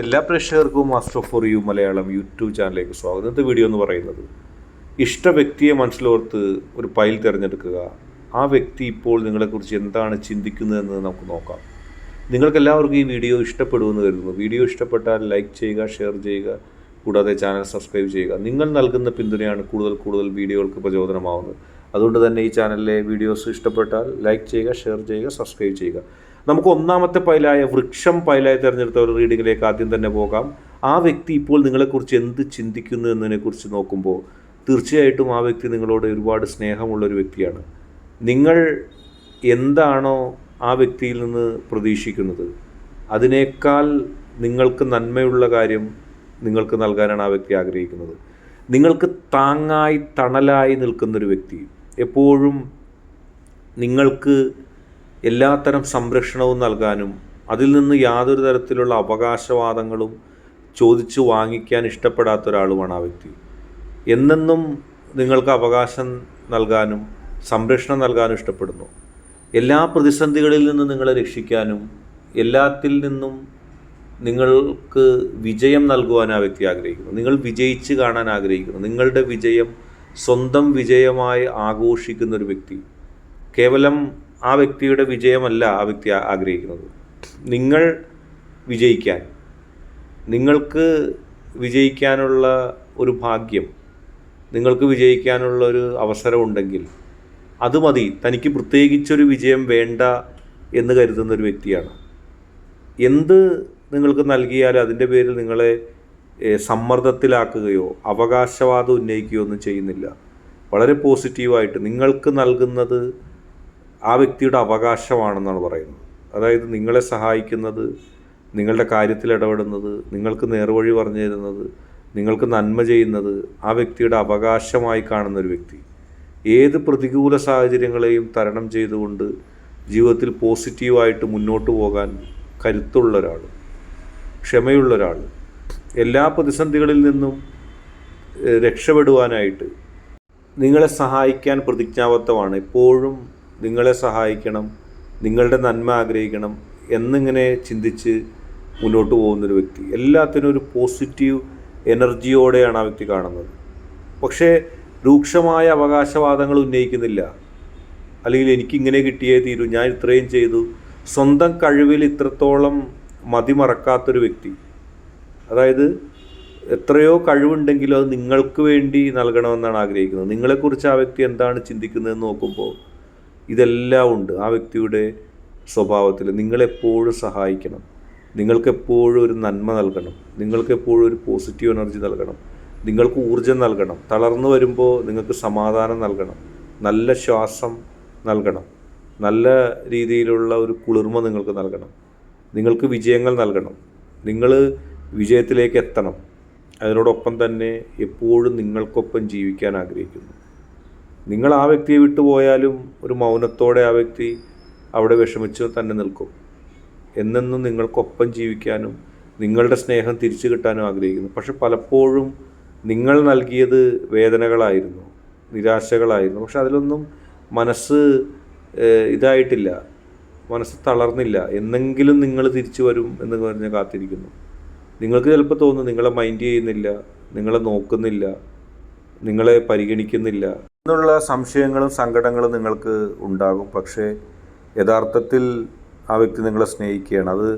എല്ലാ പ്രേക്ഷകർക്കും master for you Malayalam YouTube ചാനലിലേക്ക് സ്വാഗതം. ഇന്നത്തെ വീഡിയോ എന്ന് പറയുന്നത് ഇഷ്ട വ്യക്തിയെ മനസ്സിലോർത്ത് ഒരു പൈൽ തിരഞ്ഞെടുക്കുക. ആ വ്യക്തി ഇപ്പോൾ നിങ്ങളെക്കുറിച്ച് എന്താണ് ചിന്തിക്കുന്നതെന്ന് നമുക്ക് നോക്കാം. നിങ്ങൾക്ക് എല്ലാവർക്കും ഈ വീഡിയോ ഇഷ്ടപ്പെടുമെന്ന് കരുതുന്നു. വീഡിയോ ഇഷ്ടപ്പെട്ടാൽ ലൈക്ക് ചെയ്യുക ഷെയർ ചെയ്യുക കൂടാതെ ചാനൽ സബ്സ്ക്രൈബ് ചെയ്യുക. നിങ്ങൾ നൽകുന്ന പിന്തുണയാണ് കൂടുതൽ കൂടുതൽ വീഡിയോകൾക്ക് പ്രചോദനമാവുന്നത്. അതുകൊണ്ട് തന്നെ ഈ ചാനലിലെ വീഡിയോസ് ഇഷ്ടപ്പെട്ടാൽ ലൈക്ക് ചെയ്യുക ഷെയർ ചെയ്യുക സബ്സ്ക്രൈബ് ചെയ്യുക. നമുക്ക് ഒന്നാമത്തെ പൈലായ വൃക്ഷം പൈലായി തിരഞ്ഞെടുത്ത ഒരു റീഡിങ്ങിലേക്ക് ആദ്യം തന്നെ പോകാം. ആ വ്യക്തി ഇപ്പോൾ നിങ്ങളെക്കുറിച്ച് എന്ത് ചിന്തിക്കുന്നു എന്നതിനെക്കുറിച്ച് നോക്കുമ്പോൾ തീർച്ചയായിട്ടും ആ വ്യക്തി നിങ്ങളോട് ഒരുപാട് സ്നേഹമുള്ളൊരു വ്യക്തിയാണ്. നിങ്ങൾ എന്താണോ ആ വ്യക്തിയിൽ നിന്ന് പ്രതീക്ഷിക്കുന്നത് അതിനേക്കാൾ നിങ്ങൾക്ക് നന്മയുള്ള കാര്യം നിങ്ങൾക്ക് നൽകാനാണ് ആ വ്യക്തി ആഗ്രഹിക്കുന്നത്. നിങ്ങൾക്ക് താങ്ങായി തണലായി നിൽക്കുന്നൊരു വ്യക്തി. എപ്പോഴും നിങ്ങൾക്ക് എല്ലാത്തരം സംരക്ഷണവും നൽകാനും അതിൽ നിന്ന് യാതൊരു തരത്തിലുള്ള അവകാശവാദങ്ങളും ചോദിച്ചു വാങ്ങിക്കാൻ ഇഷ്ടപ്പെടാത്ത ഒരാളുമാണ് ആ വ്യക്തി. എന്നെന്നും നിങ്ങൾക്ക് അവകാശം നൽകാനും സംരക്ഷണം നൽകാനും ഇഷ്ടപ്പെടുന്നു. എല്ലാ പ്രതിസന്ധികളിൽ നിന്നും നിങ്ങളെ രക്ഷിക്കാനും എല്ലാത്തിൽ നിന്നും നിങ്ങൾക്ക് വിജയം നൽകുവാൻ ആ വ്യക്തി ആഗ്രഹിക്കുന്നു. നിങ്ങൾ വിജയിച്ച് കാണാൻ ആഗ്രഹിക്കുന്നു. നിങ്ങളുടെ വിജയം സ്വന്തം വിജയമായി ആഘോഷിക്കുന്ന ഒരു വ്യക്തി. കേവലം ആ വ്യക്തിയുടെ വിജയമല്ല ആ വ്യക്തി ആഗ്രഹിക്കുന്നത്. നിങ്ങൾ വിജയിക്കാൻ. നിങ്ങൾക്ക് വിജയിക്കാനുള്ള ഒരു ഭാഗ്യം നിങ്ങൾക്ക് വിജയിക്കാനുള്ള ഒരു അവസരമുണ്ടെങ്കിൽ അത് മതി. തനിക്ക് പ്രത്യേകിച്ചൊരു വിജയം വേണ്ട എന്ന് കരുതുന്ന ഒരു വ്യക്തിയാണ്. എന്ത് നിങ്ങൾക്ക് നൽകിയാലും അതിന്റെ പേരിൽ നിങ്ങളെ സമ്മർദ്ദത്തിലാക്കുകയോ അവകാശവാദം ഉന്നയിക്കുകയോ ഒന്നും ചെയ്യുന്നില്ല. വളരെ പോസിറ്റീവായിട്ട് നിങ്ങൾക്ക് നൽകുന്നത് ആ വ്യക്തിയുടെ അവകാശമാണെന്നാണ് പറയുന്നത്. അതായത് നിങ്ങളെ സഹായിക്കുന്നത് നിങ്ങളുടെ കാര്യത്തിൽ ഇടപെടുന്നത് നിങ്ങൾക്ക് നേർവഴി പറഞ്ഞു തരുന്നത് നിങ്ങൾക്ക് നന്മ ചെയ്യുന്നത് ആ വ്യക്തിയുടെ അവകാശമായി കാണുന്ന ഒരു വ്യക്തി. ഏത് പ്രതികൂല സാഹചര്യങ്ങളെയും തരണം ചെയ്തുകൊണ്ട് ജീവിതത്തിൽ പോസിറ്റീവായിട്ട് മുന്നോട്ട് പോകാൻ കരുത്തുള്ള ഒരാൾ ക്ഷമയുള്ള ഒരാൾ എല്ലാ പ്രതിസന്ധികളിൽ നിന്നും രക്ഷപ്പെടുവാനായിട്ട് നിങ്ങളെ സഹായിക്കാൻ പ്രതിജ്ഞാബദ്ധമാണ്. എപ്പോഴും നിങ്ങളെ സഹായിക്കണം നിങ്ങളുടെ നന്മ ആഗ്രഹിക്കണം എന്നിങ്ങനെ ചിന്തിച്ച് മുന്നോട്ട് പോകുന്നൊരു വ്യക്തി. എല്ലാത്തിനും ഒരു പോസിറ്റീവ് എനർജിയോടെയാണ് ആ വ്യക്തി കാണുന്നത്. പക്ഷേ രൂക്ഷമായ അവകാശവാദങ്ങൾ ഉന്നയിക്കുന്നില്ല. അല്ലെങ്കിൽ എനിക്കിങ്ങനെ കിട്ടിയേ തീരൂ ഞാൻ ഇത്രയും ചെയ്തു. സ്വന്തം കഴിവിൽ ഇത്രത്തോളം മതിമറക്കാത്തൊരു വ്യക്തി. അതായത് എത്രയോ കഴിവുണ്ടെങ്കിലും അത് നിങ്ങൾക്ക് വേണ്ടി നൽകണമെന്നാണ് ആഗ്രഹിക്കുന്നത്. നിങ്ങളെക്കുറിച്ച് ആ വ്യക്തി എന്താണ് ചിന്തിക്കുന്നതെന്ന് നോക്കുമ്പോൾ ഇതെല്ലാം ഉണ്ട്. ആ വ്യക്തിയുടെ സ്വഭാവത്തിൽ നിങ്ങളെപ്പോഴും സഹായിക്കണം. നിങ്ങൾക്കെപ്പോഴും ഒരു നന്മ നൽകണം. നിങ്ങൾക്കെപ്പോഴും ഒരു പോസിറ്റീവ് എനർജി നൽകണം. നിങ്ങൾക്ക് ഊർജം നൽകണം. തളർന്നു വരുമ്പോൾ നിങ്ങൾക്ക് സമാധാനം നൽകണം. നല്ല ശ്വാസം നൽകണം. നല്ല രീതിയിലുള്ള ഒരു കുളിർമ നിങ്ങൾക്ക് നൽകണം. നിങ്ങൾക്ക് വിജയങ്ങൾ നൽകണം. നിങ്ങൾ വിജയത്തിലേക്ക് എത്തണം. അതിനോടൊപ്പം തന്നെ എപ്പോഴും നിങ്ങൾക്കൊപ്പം ജീവിക്കാൻ ആഗ്രഹിക്കുന്നു. നിങ്ങൾ ആ വ്യക്തിയെ വിട്ടുപോയാലും ഒരു മൗനത്തോടെ ആ വ്യക്തി അവിടെ വിഷമിച്ച് തന്നെ നിൽക്കും. എന്നെന്നും നിങ്ങൾക്കൊപ്പം ജീവിക്കാനും നിങ്ങളുടെ സ്നേഹം തിരിച്ചു കിട്ടാനും ആഗ്രഹിക്കുന്നു. പക്ഷെ പലപ്പോഴും നിങ്ങൾ നൽകിയത് വേദനകളായിരുന്നു നിരാശകളായിരുന്നു. പക്ഷെ അതിലൊന്നും മനസ്സ് ഇതായിട്ടില്ല മനസ്സ് തളർന്നില്ല. എന്നെങ്കിലും നിങ്ങൾ തിരിച്ചു വരും എന്ന് പറഞ്ഞ് കാത്തിരിക്കുന്നു. നിങ്ങൾക്ക് ചിലപ്പോൾ തോന്നും നിങ്ങളെ മൈൻഡ് ചെയ്യുന്നില്ല നിങ്ങളെ നോക്കുന്നില്ല നിങ്ങളെ പരിഗണിക്കുന്നില്ല. എന്നുള്ള സംശയങ്ങളും സങ്കടങ്ങളും നിങ്ങൾക്ക് ഉണ്ടാകും. പക്ഷേ യഥാർത്ഥത്തിൽ ആ വ്യക്തി നിങ്ങളെ സ്നേഹിക്കുകയാണ്. അത്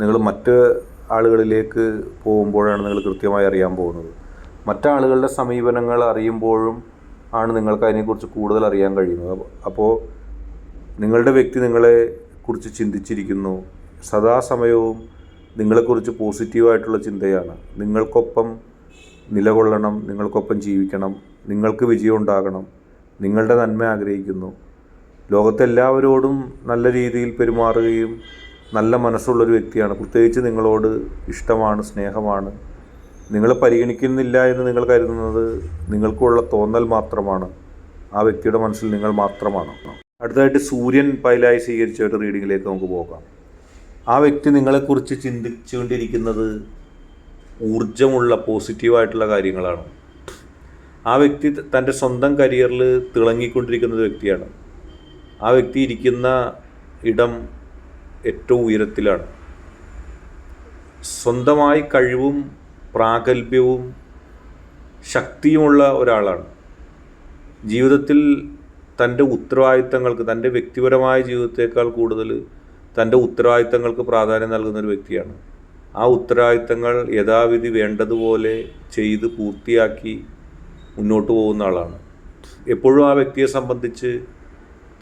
നിങ്ങൾ മറ്റ് ആളുകളിലേക്ക് പോകുമ്പോഴാണ് നിങ്ങൾ കൃത്യമായി അറിയാൻ പോകുന്നത്. മറ്റാളുകളുടെ സമീപനങ്ങൾ അറിയുമ്പോഴും ആണ് നിങ്ങൾക്ക് അതിനെക്കുറിച്ച് കൂടുതൽ അറിയാൻ കഴിയുന്നത്. അപ്പോൾ- നിങ്ങളുടെ വ്യക്തി നിങ്ങളെ കുറിച്ച് ചിന്തിച്ചിരിക്കുന്നു. സദാസമയവും നിങ്ങളെക്കുറിച്ച് പോസിറ്റീവായിട്ടുള്ള ചിന്തയാണ്. നിങ്ങൾക്കൊപ്പം നിലകൊള്ളണം നിങ്ങൾക്കൊപ്പം ജീവിക്കണം നിങ്ങൾക്ക് വിജയം ഉണ്ടാകണം നിങ്ങളുടെ നന്മ ആഗ്രഹിക്കുന്നു. ലോകത്തെല്ലാവരോടും നല്ല രീതിയിൽ പെരുമാറുകയും നല്ല മനസ്സുള്ളൊരു വ്യക്തിയാണ്. പ്രത്യേകിച്ച് നിങ്ങളോട് ഇഷ്ടമാണ് സ്നേഹമാണ്. നിങ്ങൾ പരിഗണിക്കുന്നില്ല എന്ന് നിങ്ങൾ കരുതുന്നത് നിങ്ങൾക്കുള്ള തോന്നൽ മാത്രമാണ്. ആ വ്യക്തിയുടെ മനസ്സിൽ നിങ്ങൾ മാത്രമാണ്. അടുത്തതായിട്ട് സൂര്യൻ പൈലായി സ്വീകരിച്ച ഒരു റീഡിങ്ങിലേക്ക് നമുക്ക് പോകാം. ആ വ്യക്തി നിങ്ങളെക്കുറിച്ച് ചിന്തിച്ചുകൊണ്ടിരിക്കുന്നത് ഊർജമുള്ള പോസിറ്റീവായിട്ടുള്ള കാര്യങ്ങളാണ്. ആ വ്യക്തി തന്റെ സ്വന്തം കരിയറിൽ തിളങ്ങിക്കൊണ്ടിരിക്കുന്ന ഒരു വ്യക്തിയാണ്. ആ വ്യക്തി ഇരിക്കുന്ന ഇടം ഏറ്റവും ഉയരത്തിലാണ്. സ്വന്തമായി കഴിവും പ്രാഗൽഭ്യവും ശക്തിയുമുള്ള ഒരാളാണ്. ജീവിതത്തിൽ തന്റെ ഉത്തരവാദിത്തങ്ങൾക്ക് തന്റെ വ്യക്തിപരമായ ജീവിതത്തേക്കാൾ കൂടുതൽ തന്റെ ഉത്തരവാദിത്തങ്ങൾക്ക് പ്രാധാന്യം നൽകുന്ന ഒരു വ്യക്തിയാണ്. ആ ഉത്തരവാദിത്തങ്ങൾ യഥാവിധി വേണ്ടതുപോലെ ചെയ്ത് പൂർത്തിയാക്കി മുന്നോട്ട് പോകുന്ന ആളാണ്. എപ്പോഴും ആ വ്യക്തിയെ സംബന്ധിച്ച്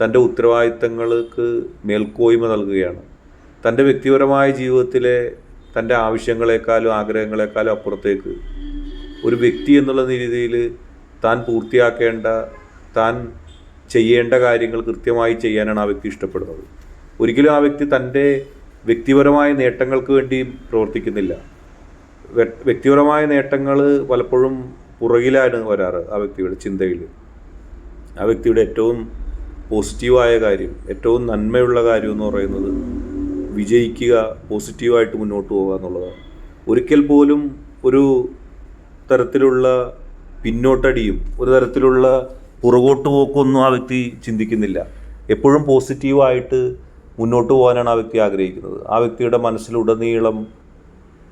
തന്റെ ഉത്തരവാദിത്തങ്ങൾക്ക് മേൽക്കോയ്മ നൽകുകയാണ്. തന്റെ വ്യക്തിപരമായ ജീവിതത്തിലെ തന്റെ ആവശ്യങ്ങളെക്കാളും ആഗ്രഹങ്ങളെക്കാളും അപ്പുറത്തേക്ക് ഒരു വ്യക്തി എന്നുള്ള രീതിയിൽ താൻ പൂർത്തിയാക്കേണ്ട താൻ ചെയ്യേണ്ട കാര്യങ്ങൾ കൃത്യമായി ചെയ്യാനാണ് ആ വ്യക്തി ഇഷ്ടപ്പെടുന്നത്. ഒരിക്കലും ആ വ്യക്തി തന്റെ വ്യക്തിപരമായ നേട്ടങ്ങൾക്ക് വേണ്ടി പ്രവർത്തിക്കുന്നില്ല. വ്യക്തിപരമായ നേട്ടങ്ങൾ പലപ്പോഴും പുറകിലാണ് വരാറ് ആ വ്യക്തിയുടെ ചിന്തയിൽ. ആ വ്യക്തിയുടെ ഏറ്റവും പോസിറ്റീവായ കാര്യം ഏറ്റവും നന്മയുള്ള കാര്യം എന്ന് പറയുന്നത് വിജയിക്കുക പോസിറ്റീവായിട്ട് മുന്നോട്ട് പോകുക എന്നുള്ളതാണ്. ഒരിക്കൽ പോലും ഒരു തരത്തിലുള്ള പിന്നോട്ടടിയും ഒരു തരത്തിലുള്ള പുറകോട്ട് പോക്കൊന്നും ആ വ്യക്തി ചിന്തിക്കുന്നില്ല. എപ്പോഴും പോസിറ്റീവായിട്ട് മുന്നോട്ട് പോകാനാണ് ആ വ്യക്തി ആഗ്രഹിക്കുന്നത്. ആ വ്യക്തിയുടെ മനസ്സിലുടനീളം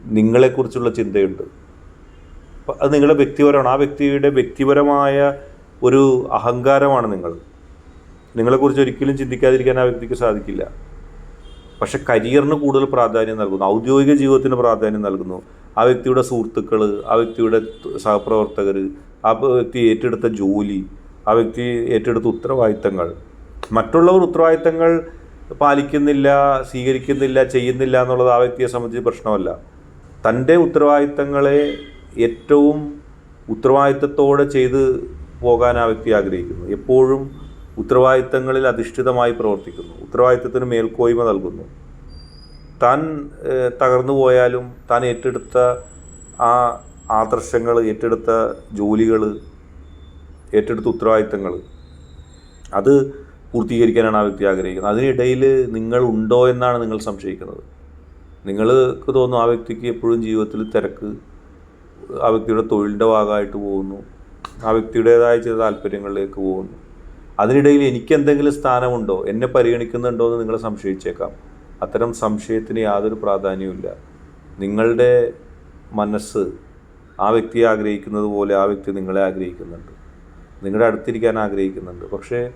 നിങ്ങളെക്കുറിച്ചുള്ള ചിന്തയുണ്ട്. അത് നിങ്ങളുടെ വ്യക്തിപരമാണ്. ആ വ്യക്തിയുടെ വ്യക്തിപരമായ ഒരു അഹങ്കാരമാണ് നിങ്ങൾ. നിങ്ങളെക്കുറിച്ച് ഒരിക്കലും ചിന്തിക്കാതിരിക്കാൻ ആ വ്യക്തിക്ക് സാധിക്കില്ല. പക്ഷെ കരിയറിന് കൂടുതൽ പ്രാധാന്യം നൽകുന്നു. ഔദ്യോഗിക ജീവിതത്തിന് പ്രാധാന്യം നൽകുന്നു. ആ വ്യക്തിയുടെ സുഹൃത്തുക്കൾ ആ വ്യക്തിയുടെ സഹപ്രവർത്തകർ ആ വ്യക്തി ഏറ്റെടുത്ത ജോലി ആ വ്യക്തി ഏറ്റെടുത്ത ഉത്തരവാദിത്തങ്ങൾ. മറ്റുള്ളവർ ഉത്തരവാദിത്തങ്ങൾ പാലിക്കുന്നില്ല സ്വീകരിക്കുന്നില്ല ചെയ്യുന്നില്ല എന്നുള്ളത് ആ വ്യക്തിയെ സംബന്ധിച്ച് പ്രശ്നമല്ല. തന്റെ ഉത്തരവാദിത്തങ്ങളെ ഏറ്റവും ഉത്തരവാദിത്തത്തോടെ ചെയ്ത് പോകാൻ ആ വ്യക്തി ആഗ്രഹിക്കുന്നു. എപ്പോഴും ഉത്തരവാദിത്തങ്ങളിൽ അധിഷ്ഠിതമായി പ്രവർത്തിക്കുന്നു. ഉത്തരവാദിത്തത്തിന് മേൽക്കോയ്മ നൽകുന്നു. താൻ തകർന്നു പോയാലും താൻ ഏറ്റെടുത്ത ആ ആദർശങ്ങൾ ഏറ്റെടുത്ത ജോലികൾ ഏറ്റെടുത്ത ഉത്തരവാദിത്തങ്ങൾ അത് പൂർത്തീകരിക്കാനാണ് ആ വ്യക്തി ആഗ്രഹിക്കുന്നത്. അതിനിടയിൽ നിങ്ങൾ ഉണ്ടോ എന്നാണ് നിങ്ങൾ സംശയിക്കുന്നത്. നിങ്ങൾക്ക് തോന്നും ആ വ്യക്തിക്ക് എപ്പോഴും ജീവിതത്തിൽ തിരക്ക് ആ വ്യക്തിയുടെ തൊഴിലിന്റെ ഭാഗമായിട്ട് പോകുന്നു ആ വ്യക്തിയുടേതായ ചില താല്പര്യങ്ങളിലേക്ക് പോകുന്നു. അതിനിടയിൽ എനിക്ക് എന്തെങ്കിലും സ്ഥാനമുണ്ടോ എന്നെ പരിഗണിക്കുന്നുണ്ടോ എന്ന് നിങ്ങൾ സംശയിച്ചേക്കാം. അത്തരം സംശയത്തിന് യാതൊരു പ്രാധാന്യവുമില്ല നിങ്ങളുടെ മനസ്സ് ആ വ്യക്തിയെ ആഗ്രഹിക്കുന്നത് പോലെ ആ വ്യക്തി നിങ്ങളെ ആഗ്രഹിക്കുന്നുണ്ട്. നിങ്ങളുടെ അടുത്തിരിക്കാൻ ആഗ്രഹിക്കുന്നുണ്ട്. പക്ഷേ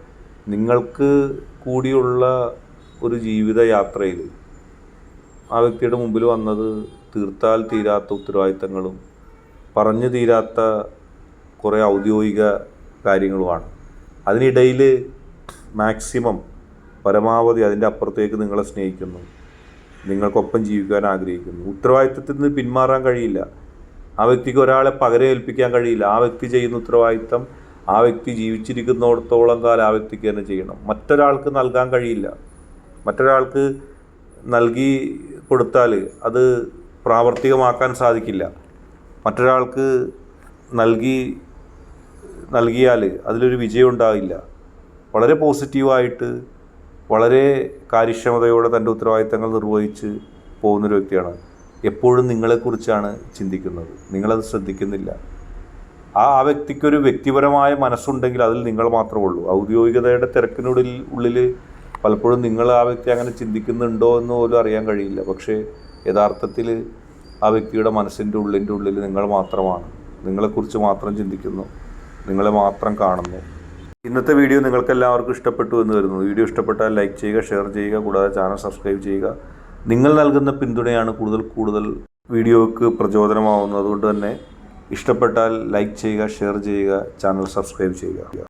നിങ്ങൾക്ക് കൂടിയുള്ള ഒരു ജീവിത യാത്രയിൽ ആ വ്യക്തിയുടെ മുമ്പിൽ വന്നത് തീർത്താൽ തീരാത്ത ഉത്തരവാദിത്തങ്ങളും പറഞ്ഞു തീരാത്ത കുറേ ഔദ്യോഗിക കാര്യങ്ങളുമാണ്. അതിനിടയിൽ മാക്സിമം പരമാവധി അതിന്റെ അപ്പുറത്തേക്ക് നിങ്ങളെ സ്നേഹിക്കുന്നു. നിങ്ങൾക്കൊപ്പം ജീവിക്കാൻ ആഗ്രഹിക്കുന്നു. ഉത്തരവാദിത്തത്തിൽ നിന്ന് പിന്മാറാൻ കഴിയില്ല. ആ വ്യക്തിക്ക് ഒരാളെ പകരം ഏൽപ്പിക്കാൻ കഴിയില്ല. ആ വ്യക്തി ചെയ്യുന്ന ഉത്തരവാദിത്തം ആ വ്യക്തി ജീവിച്ചിരിക്കുന്നിടത്തോളം കാലം ആ വ്യക്തിക്ക് തന്നെ ചെയ്യണം. മറ്റൊരാൾക്ക് നൽകാൻ കഴിയില്ല. മറ്റൊരാൾക്ക് നൽകി കൊടുത്താൽ അത് പ്രാവർത്തികമാക്കാൻ സാധിക്കില്ല. മറ്റൊരാൾക്ക് നൽകി നൽകിയാൽ അതിലൊരു വിജയം ഉണ്ടാവില്ല വളരെ പോസിറ്റീവായിട്ട് വളരെ കാര്യക്ഷമതയോടെ തന്റെ ഉത്തരവാദിത്തങ്ങൾ നിർവഹിച്ച് പോകുന്നൊരു വ്യക്തിയാണ്. എപ്പോഴും നിങ്ങളെക്കുറിച്ചാണ് ചിന്തിക്കുന്നത്. നിങ്ങളത് ശ്രദ്ധിക്കുന്നില്ല. ആ ആ വ്യക്തിക്കൊരു വ്യക്തിപരമായ മനസ്സുണ്ടെങ്കിൽ അതിൽ നിങ്ങൾ മാത്രമേ ഉള്ളൂ. ഔദ്യോഗികതയുടെ തിരക്കിനുള്ളിൽ ഉള്ളിൽ പലപ്പോഴും നിങ്ങൾ ആ വ്യക്തി അങ്ങനെ ചിന്തിക്കുന്നുണ്ടോ എന്ന് പോലും അറിയാൻ കഴിയില്ല. പക്ഷേ യഥാർത്ഥത്തിൽ ആ വ്യക്തിയുടെ മനസ്സിന്റെ ഉള്ളിന്റെ ഉള്ളിൽ നിങ്ങൾ മാത്രമാണ്. നിങ്ങളെക്കുറിച്ച് മാത്രം ചിന്തിക്കുന്നു. നിങ്ങളെ മാത്രം കാണുന്നു. ഇന്നത്തെ വീഡിയോ നിങ്ങൾക്ക് എല്ലാവർക്കും ഇഷ്ടപ്പെട്ടു എന്ന് വരുന്നു വീഡിയോ ഇഷ്ടപ്പെട്ടാൽ ലൈക്ക് ചെയ്യുക ഷെയർ ചെയ്യുക കൂടാതെ ചാനൽ സബ്സ്ക്രൈബ് ചെയ്യുക. നിങ്ങൾ നൽകുന്ന പിന്തുണയാണ് കൂടുതൽ കൂടുതൽ വീഡിയോക്ക് പ്രചോദനമാവുന്നത്. അതുകൊണ്ട് തന്നെ ഇഷ്ടപ്പെട്ടാൽ ലൈക്ക് ചെയ്യുക ഷെയർ ചെയ്യുക ചാനൽ സബ്സ്ക്രൈബ് ചെയ്യുക.